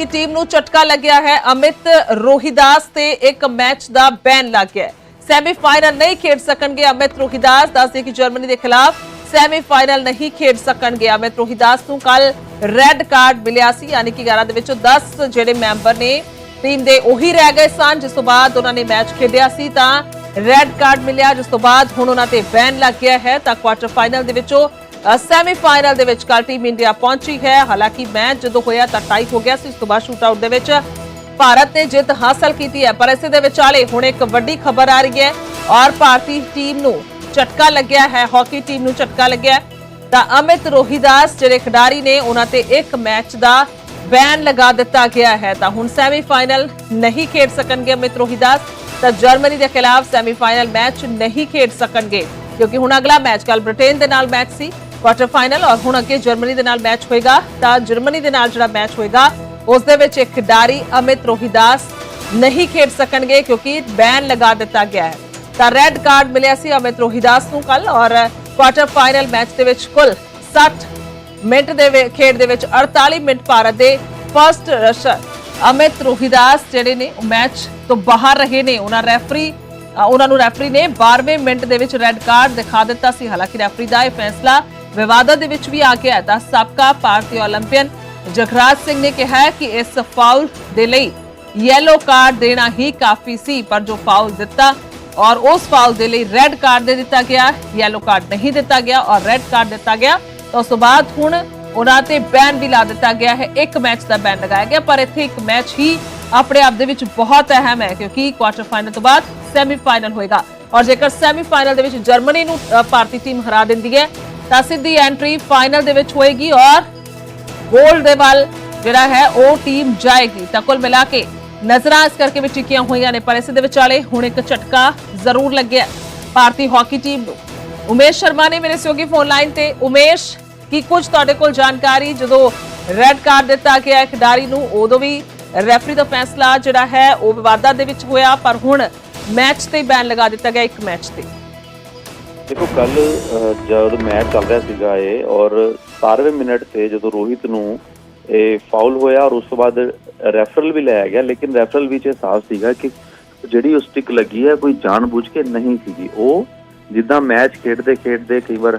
ਦੀ team ਨੂੰ ਝਟਕਾ ਲੱਗਿਆ ਹੈ। ਅਮਿਤ ਰੋਹਿਦਾਸ ਤੇ ਇੱਕ ਮੈਚ ਦਾ ਬੈਨ ਲੱਗ ਗਿਆ ਸੈਮੀਫਾਈਨਲ ਨਹੀਂ ਖੇਡ ਸਕਣਗੇ ਅਮਿਤ ਰੋਹਿਦਾਸ। ਦੱਸਦੇ ਕਿ ਜਰਮਨੀ ਦੇ ਖਿਲਾਫ ਸੈਮੀਫਾਈਨਲ ਨਹੀਂ ਖੇਡ ਸਕਣਗੇ ਅਮਿਤ ਰੋਹਿਦਾਸ ਨੂੰ ਕੱਲ ਰੈੱਡ ਕਾਰਡ ਮਿਲਿਆ ਸੀ। ਯਾਨੀ ਕਿ 11 ਦੇ ਵਿੱਚੋਂ 10 ਜਿਹੜੇ ਮੈਂਬਰ ਨੇ ਟੀਮ ਦੇ ਉਹੀ ਰਹਿ ਗਏ ਸਨ। ਜਿਸ ਤੋਂ ਬਾਅਦ ਉਹਨਾਂ ਨੇ ਮੈਚ ਖੇਡਿਆ ਸੀ ਤਾਂ ਰੈੱਡ ਕਾਰਡ ਮਿਲਿਆ। ਜਿਸ ਤੋਂ ਬਾਅਦ ਹੁਣ ਉਹਨਾਂ ਤੇ ਬੈਨ ਲੱਗ ਗਿਆ ਹੈ। ਤਾਂ ਕੁਆਟਰ ਫਾਈਨਲ ਦੇ ਵਿੱਚੋਂ ਸੈਮੀਫਾਈਨਲ ਦੇ ਵਿੱਚ ਕੱਲ ਟੀਮ ਇੰਡੀਆ ਪਹੁੰਚੀ ਹੈ। ਹਾਲਾਂਕਿ ਮੈਚ ਜਦੋਂ ਹੋਇਆ ਤਾਂ ਟਾਈ ਹੋ ਗਿਆ ਸੀ। ਉਸ ਤੋਂ ਬਾਅਦ ਸ਼ੂਟਆਊਟ ਦੇ ਵਿੱਚ ਭਾਰਤ ਨੇ ਜਿੱਤ ਹਾਸਲ ਕੀਤੀ ਹੈ। ਪਰ ਇਸੇ ਦੇ ਵਿਚਾਲੇ ਹੁਣ ਇੱਕ ਵੱਡੀ ਖਬਰ ਆ ਰਹੀ ਹੈ ਔਰ ਭਾਰਤੀ ਟੀਮ ਨੂੰ ਝਟਕਾ ਲੱਗਿਆ ਹੈ। ਹਾਕੀ ਟੀਮ ਨੂੰ ਝਟਕਾ ਲੱਗਿਆ ਤਾਂ ਅਮਿਤ ਰੋਹੀਦਾਸ, ਜਿਹੜੇ ਖਿਡਾਰੀ ਨੇ, ਉਹਨਾਂ ਤੇ ਇੱਕ ਮੈਚ ਦਾ ਬੈਨ ਲਗਾ ਦਿੱਤਾ ਗਿਆ ਹੈ। ਤਾਂ ਹੁਣ ਸੈਮੀਫਾਈਨਲ ਨਹੀਂ ਖੇਡ ਸਕਣਗੇ ਅਮਿਤ ਰੋਹੀਦਾਸ। ਤਾਂ ਜਰਮਨੀ ਦੇ ਖਿਲਾਫ ਸੈਮੀਫਾਈਨਲ ਮੈਚ ਨਹੀਂ ਖੇਡ ਸਕਣਗੇ। ਕਿਉਂਕਿ ਹੁਣ ਅਗਲਾ ਮੈਚ ਕੱਲ ਬ੍ਰਿਟੇਨ ਦੇ ਨਾਲ ਮੈਚ ਸੀ। ਕੁਆਟਰ ਫਾਈਨਲ ਔਰ ਹੁਣ ਅੱਗੇ ਜਰਮਨੀ ਦੇ ਨਾਲ ਮੈਚ ਹੋਏਗਾ ਤਾਂ ਜਰਮਨੀ ਦੇ ਨਾਲ ਜਿਹੜਾ ਮੈਚ ਹੋਏਗਾ, ਉਸ ਦੇ ਵਿੱਚ ਇੱਕ ਖਿਡਾਰੀ ਅਮਿਤ ਰੋਹਿਦਾਸ ਨਹੀਂ ਖੇਡ ਸਕਣਗੇ ਕਿਉਂਕਿ ਬੈਨ ਲਗਾ ਦਿੱਤਾ ਗਿਆ ਹੈ। ਤਾਂ ਰੈੱਡ ਕਾਰਡ ਮਿਲਿਆ ਸੀ ਅਮਿਤ ਰੋਹਿਦਾਸ ਨੂੰ ਕੱਲ ਔਰ ਕੁਆਟਰ ਫਾਈਨਲ ਮੈਚ ਦੇ ਵਿੱਚ ਕੁੱਲ 60 ਮਿੰਟ ਦੇ ਖੇਡ ਦੇ ਵਿੱਚ 48 ਮਿੰਟ ਭਾਰਤ ਦੇ ਫਰਸਟ ਰਸ਼ਰ ਅਮਿਤ ਰੋਹਿਦਾਸ ਜਿਹੜੇ ਨੇ ਉਹ ਮੈਚ ਤੋਂ ਬਾਹਰ ਰਹੇ ਨੇ। ਉਹਨਾਂ ਰੈਫਰੀ ਉਹਨਾਂ ਨੂੰ ਰੈਫਰੀ ਨੇ 12ਵੇਂ ਮਿੰਟ ਦੇ ਵਿੱਚ ਰੈੱਡ ਕਾਰਡ ਦਿਖਾ ਦਿੱਤਾ ਸੀ। ਹਾਲਾਂਕਿ ਰੈਫਰੀ ਦਾ ਇਹ ਫੈਸਲਾ ਵਿਵਾਦਾਂ ਦੇ ਵਿੱਚ ਵੀ ਆ ਗਿਆ ਹੈ। ਤਾਂ ਸਾਬਕਾ ਭਾਰਤੀ ਓਲੰਪੀਅਨ ਜਗਰਾਜ ਸਿੰਘ ਨੇ ਕਿਹਾ ਕਿ ਇਸ ਫਾਉਲ ਦੇ ਲਈ ਯੈਲੋ ਕਾਰਡ ਦੇਣਾ ਹੀ ਕਾਫੀ ਸੀ, ਪਰ ਜੋ ਫਾਉਲ ਦਿੱਤਾ ਔਰ ਉਸ ਫਾਉਲ ਦੇ ਲਈ ਰੈੱਡ ਕਾਰਡ ਦੇ ਦਿੱਤਾ ਗਿਆ ਯੈਲੋ ਕਾਰਡ ਨਹੀਂ ਦਿੱਤਾ ਗਿਆ ਔਰ ਰੈੱਡ ਕਾਰਡ ਦਿੱਤਾ ਗਿਆ, ਤਾਂ ਉਸ ਤੋਂ ਬਾਅਦ ਹੁਣ ਉਹਨਾਂ ਤੇ ਬੈਨ ਵੀ ਲਾ ਦਿੱਤਾ ਗਿਆ ਹੈ। ਇੱਕ ਮੈਚ ਦਾ ਬੈਨ ਲਗਾਇਆ ਗਿਆ, ਪਰ ਇੱਥੇ ਇੱਕ ਮੈਚ ਹੀ ਆਪਣੇ ਆਪ ਦੇ ਵਿੱਚ ਬਹੁਤ ਅਹਿਮ ਹੈ, ਕਿਉਂਕਿ ਕੁਆਟਰ ਫਾਈਨਲ ਤੋਂ ਬਾਅਦ ਸੈਮੀਫਾਈਨਲ ਹੋਏਗਾ। ਔਰ ਜੇਕਰ ਸੈਮੀਫਾਈਨਲ ਦੇ ਵਿੱਚ ਜਰਮਨੀ ਨੂੰ ਭਾਰਤੀ ਟੀਮ ਹਰਾ ਦਿੰਦੀ ਹੈ ਤਾਂ ਸਿੱਧੀ ਐਂਟਰੀ ਫਾਈਨਲ ਦੇ ਵਿੱਚ ਹੋਏਗੀ ਔਰ ਗੋਲਡ ਦੇ ਵੱਲ ਜਿਹੜਾ ਹੈ ਉਹ ਟੀਮ ਜਾਏਗੀ। ਤਾਂ ਕੁੱਲ ਮਿਲਾ ਕੇ ਨਜ਼ਰਾਂ ਇਸ ਕਰਕੇ ਵੀ ਟਿਕੀਆਂ ਹੋਈਆਂ ਨੇ, ਪਰ ਇਸ ਦੇ ਵਿਚਾਲੇ ਹੁਣ ਇੱਕ ਝਟਕਾ ਜ਼ਰੂਰ ਲੱਗਿਆ। ਭਾਰਤੀ ਹਾਕੀ ਟੀਮ ਨੂੰ ਉਮੇਸ਼ ਸ਼ਰਮਾ ਨੇ ਮੇਰੇ ਸਹਿਯੋਗੀ ਫੋਨ ਲਾਈਨ ਤੇ, ਉਮੇਸ਼, ਕੀ ਕੁਝ ਤੁਹਾਡੇ ਕੋਲ ਜਾਣਕਾਰੀ? ਜਦੋਂ ਰੈੱਡ ਕਾਰਡ ਦਿੱਤਾ ਗਿਆ ਖਿਡਾਰੀ ਨੂੰ, ਉਦੋਂ ਵੀ ਰੈਫਰੀ ਦਾ ਫੈਸਲਾ ਜਿਹੜਾ ਹੈ ਉਹ ਵਿਵਾਦਾਂ ਦੇ ਵਿੱਚ ਹੋਇਆ, ਪਰ ਹੁਣ ਮੈਚ ਤੇ ਬੈਨ ਲਗਾ ਦਿੱਤਾ ਗਿਆ ਇੱਕ ਮੈਚ ਤੇ। ਦੇਖੋ ਕੱਲ ਜਦ ਮੈਚ ਚੱਲ ਰਿਹਾ ਸੀਗਾ ਇਹ ਔਰ 17ਵੇਂ ਮਿੰਟ ਤੇ ਜਦੋਂ ਰੋਹਿਤ ਨੂੰ ਇਹ ਫਾਉਲ ਹੋਇਆ ਔਰ ਉਸ ਤੋਂ ਬਾਅਦ ਰੈਫਰਲ ਵੀ ਲਾਇਆ ਗਿਆ, ਲੇਕਿਨ ਰੈਫਰਲ ਵਿੱਚ ਇਹ ਸਾਫ਼ ਸੀਗਾ ਕਿ ਜਿਹੜੀ ਉਹ ਸਟਿਕ ਲੱਗੀ ਹੈ, ਕੋਈ ਜਾਣਬੁੱਝ ਕੇ ਨਹੀਂ ਸੀਗੀ। ਉਹ ਜਿੱਦਾਂ ਮੈਚ ਖੇਡਦੇ ਖੇਡਦੇ ਕਈ ਵਾਰ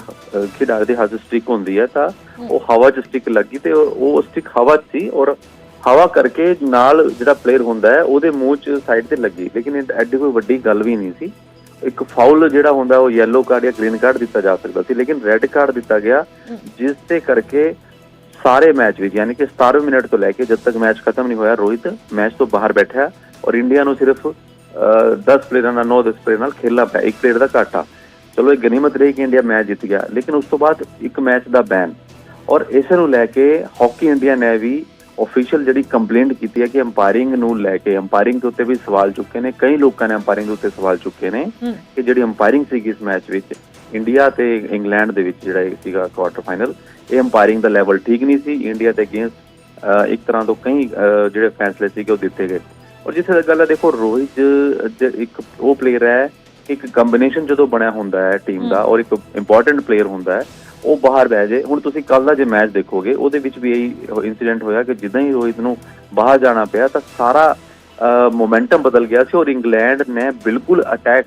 ਖਿਡਾਰੀ ਦੇ ਹੱਥ ਸਟਿਕ ਹੁੰਦੀ ਹੈ ਤਾਂ ਉਹ ਹਵਾ 'ਚ ਸਟਿਕ ਲੱਗੀ ਤੇ ਉਹ- ਉਹ ਸਟਿਕ ਹਵਾ 'ਚ ਸੀ ਔਰ ਹਵਾ ਕਰਕੇ ਨਾਲ ਜਿਹੜਾ ਪਲੇਅਰ ਹੁੰਦਾ ਹੈ, ਉਹਦੇ ਮੂੰਹ 'ਚ ਸਾਈਡ ਤੇ ਲੱਗੀ। ਲੇਕਿਨ ਐਡੀ ਕੋਈ ਵੱਡੀ ਗੱਲ ਵੀ ਨਹੀਂ ਸੀ। ਇੱਕ ਫਾਉਲ ਜਿਹੜਾ ਹੁੰਦਾ ਉਹ ਯੈਲੋ ਕਾਰਡ ਜਾਂ ਗ੍ਰੀਨ ਕਾਰਡ ਦਿੱਤਾ ਜਾ ਸਕਦਾ ਸੀ ਲੇਕਿਨ ਰੈੱਡ ਕਾਰਡ ਦਿੱਤਾ ਗਿਆ ਜਿਸ ਤੇ ਕਰਕੇ ਸਾਰੇ ਮੈਚ ਵਿੱਚ ਯਾਨੀ ਕਿ 17 ਮਿੰਟ ਤੋਂ ਲੈ ਕੇ ਜਦ ਤੱਕ ਮੈਚ ਖਤਮ ਨਹੀਂ ਹੋਇਆ ਰੋਹਿਤ ਮੈਚ ਤੋਂ ਬਾਹਰ ਬੈਠਾ ਔਰ ਇੰਡੀਆ ਨੂੰ ਸਿਰਫ ਅਹ, 10 ਪਲੇਅਰਾਂ ਨਾਲ 9-10 ਪਲੇਅਰ ਨਾਲ ਖੇਲਣਾ ਪਿਆ ਇੱਕ ਪਲੇਅਰ ਦਾ ਘਾਟਾ। ਚਲੋ ਇਹ ਗਨੀਮਤ ਰਹੀ ਕਿ ਇੰਡੀਆ ਮੈਚ ਜਿੱਤ ਗਿਆ ਲੇਕਿਨ ਉਸ ਤੋਂ ਬਾਅਦ ਇੱਕ ਮੈਚ ਦਾ ਬੈਨ ਔਰ ਇਸੇ ਨੂੰ ਲੈ ਕੇ ਹਾਕੀ ਇੰਡੀਆ ਨੇ ਵੀ ਅਫੀਸ਼ੀਅਲ ਜਿਹੜੀ ਕੰਪਲੇਂਟ ਕੀਤੀ ਹੈ ਕਿ ਅੰਪਾਇਰਿੰਗ ਨੂੰ ਲੈ ਕੇ ਅੰਪਾਇਰਿੰਗ ਦੇ ਉੱਤੇ ਵੀ ਸਵਾਲ ਚੁੱਕੇ ਨੇ ਕਈ ਲੋਕਾਂ ਨੇ ਅੰਪਾਇਰਿੰਗ ਦੇ ਉੱਤੇ ਸਵਾਲ ਚੁੱਕੇ ਨੇ। ਕਿ ਜਿਹੜੀ ਅੰਪਾਇਰਿੰਗ ਸੀਗੀ ਇਸ ਮੈਚ ਵਿੱਚ ਇੰਡੀਆ ਤੇ ਇੰਗਲੈਂਡ ਦੇ ਵਿੱਚ ਜਿਹੜਾ ਸੀਗਾ ਕੁਆਟਰ ਫਾਈਨਲ ਇਹ ਅੰਪਾਇਰਿੰਗ ਦਾ ਲੈਵਲ ਠੀਕ ਨਹੀਂ ਸੀ ਇੰਡੀਆ ਦੇ ਅਗੇਂਸਟ ਇੱਕ ਤਰ੍ਹਾਂ ਤੋਂ ਕਈ ਜਿਹੜੇ ਫੈਸਲੇ ਸੀਗੇ ਉਹ ਦਿੱਤੇ ਗਏ ਔਰ ਜਿੱਥੇ ਤੱਕ ਗੱਲ ਹੈ ਦੇਖੋ ਰੋਹਿਤ ਇੱਕ ਉਹ ਪਲੇਅਰ ਹੈ ਇੱਕ ਕੰਬੀਨੇਸ਼ਨ ਜਦੋਂ ਬਣਿਆ ਹੁੰਦਾ ਹੈ ਟੀਮ ਦਾ ਔਰ ਇੱਕ ਇੰਪੋਰਟੈਂਟ ਪਲੇਅਰ ਹੁੰਦਾ ਹੈ ਉਹ ਬਾਹਰ ਬਹਿ ਜੇ। ਹੁਣ ਤੁਸੀਂ ਕੱਲ ਦਾ ਜੇ ਮੈਚ ਦੇਖੋਗੇ ਉਹਦੇ ਵਿੱਚ ਵੀ ਇਹੀ ਇਨਸੀਡੈਂਟ ਹੋਇਆ ਕਿ ਜਿੱਦਾਂ ਹੀ ਰੋਹਿਤ ਨੂੰ ਬਾਹਰ ਜਾਣਾ ਪਿਆ ਤਾਂ ਸਾਰਾ ਮੋਮੈਂਟਮ ਬਦਲ ਗਿਆ ਸੀ ਔਰ ਇੰਗਲੈਂਡ ਨੇ ਬਿਲਕੁਲ ਅਟੈਕ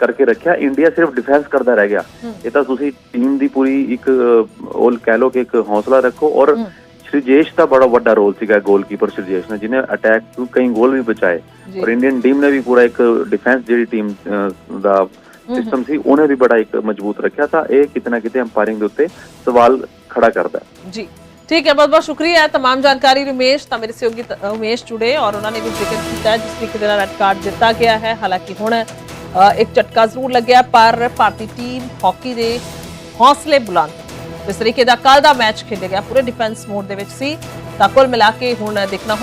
ਕਰਕੇ ਰੱਖਿਆ। ਇੰਡੀਆ ਸਿਰਫ ਡਿਫੈਂਸ ਕਰਦਾ ਰਹਿ ਗਿਆ। ਇਹ ਤਾਂ ਤੁਸੀਂ ਟੀਮ ਦੀ ਪੂਰੀ ਇੱਕ ਉਹ ਕਹਿ ਲਓ ਕਿ ਇੱਕ ਹੌਸਲਾ ਰੱਖੋ ਔਰ। ਸ਼੍ਰੀਜੇਸ਼ ਦਾ ਬੜਾ ਵੱਡਾ ਰੋਲ ਸੀਗਾ ਗੋਲਕੀਪਰ ਸ਼੍ਰੀਜੇਸ਼ ਨੇ ਜਿਹਨੇ ਅਟੈਕ ਤੋਂ ਕਈ ਗੋਲ ਵੀ ਬਚਾਏ। ਔਰ ਇੰਡੀਅਨ ਟੀਮ ਨੇ ਵੀ ਪੂਰਾ ਇੱਕ ਡਿਫੈਂਸ ਜਿਹੜੀ ਟੀਮ ਦਾ ਸਿਸਟਮ ਸੀ ਉਹਨੇ ਵੀ ਬੜਾ ਇੱਕ ਮਜ਼ਬੂਤ ਰੱਖਿਆ ਤਾਂ ਇਹ ਕਿਤੇ ਨਾ ਕਿਤੇ ਅੰਪਾਇਰਿੰਗ ਦੇ ਉੱਤੇ ਸਵਾਲ ਖੜਾ ਕਰਦਾ ਹੈ ਜੀ ਠੀਕ ਹੈ ਬਹੁਤ ਬਹੁਤ ਸ਼ੁਕਰੀਆ ਹੈ तमाम ਜਾਣਕਾਰੀ ਰਮੇਸ਼ ਤਾਂ ਮੇਰੇ ਸਹਿਯੋਗੀ ਤ- ਉਮੇਸ਼ ਜੁੜੇ ਔਰ ਉਹਨਾਂ ਨੇ ਵੀ ਜ਼ਿਕਰ ਕੀਤਾ ਹੈ ਜਿਸ ਤਰੀਕੇ ਦੇ ਨਾਲ ਰੈੱਡ ਕਾਰਡ ਦਿੱਤਾ ਗਿਆ ਹੈ ਹਾਲਾਂਕਿ ਹੁਣ ਅ, ਇੱਕ ਝਟਕਾ ਜ਼ਰੂਰ ਲੱਗਿਆ ਪਰ ਭਾਰਤੀ ਟੀਮ ਹਾਕੀ ਦੇ ਹੌਸਲੇ ਬੁਲੰਦ ਇਸ ਤਰੀਕੇ ਦਾ ਕੱਲ ਦਾ ਮੈਚ ਖੇਡਿਆ ਗਿਆ ਪੂਰੇ ਡਿਫੈਂਸ ਮੋਡ ਦੇ ਵਿੱਚ ਸੀ ਤਾਂ ਕੁੱਲ ਮਿਲਾ ਕੇ ਹੁਣ ਦੇਖਣਾ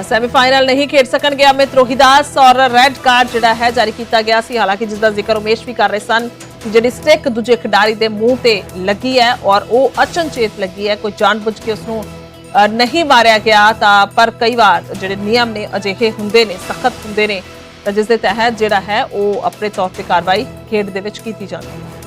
ਸੈਮੀਫਾਈਨਲ ਨਹੀਂ ਖੇਡ ਸਕਣਗੇ ਅਮਿਤ ਰੋਹਿਦਾਸ ਔਰ ਰੈੱਡ ਕਾਰਡ ਜਿਹੜਾ ਹੈ ਜਾਰੀ ਕੀਤਾ ਗਿਆ ਸੀ। ਹਾਲਾਂਕਿ ਜਿਸ ਦਾ ਜ਼ਿਕਰ ਉਮੇਸ਼ ਵੀ ਕਰ ਰਹੇ ਸਨ ਜਿਹੜੀ ਸਟਿਕ ਦੂਜੇ ਖਿਡਾਰੀ ਦੇ ਮੂੰਹ ਤੇ ਲੱਗੀ ਹੈ ਔਰ ਉਹ ਅਚਨਚੇਤ ਲੱਗੀ ਹੈ, ਕੋਈ ਜਾਣਬੁੱਝ ਕੇ ਉਸ ਨੂੰ ਨਹੀਂ ਮਾਰਿਆ ਗਿਆ ਤਾਂ ਪਰ ਕਈ ਵਾਰ ਜਿਹੜੇ ਨਿਯਮ ਨੇ ਅਜਿਹੇ ਹੁੰਦੇ ਨੇ, ਸਖਤ ਹੁੰਦੇ ਨੇ ਤਾਂ ਜਿਸ ਦੇ ਤਹਿਤ ਜਿਹੜਾ ਹੈ ਉਹ ਆਪਣੇ ਤੌਰ ਤੇ ਕਾਰਵਾਈ ਖੇਡ ਦੇ ਵਿੱਚ ਕੀਤੀ ਜਾਂਦੀ ਹੈ।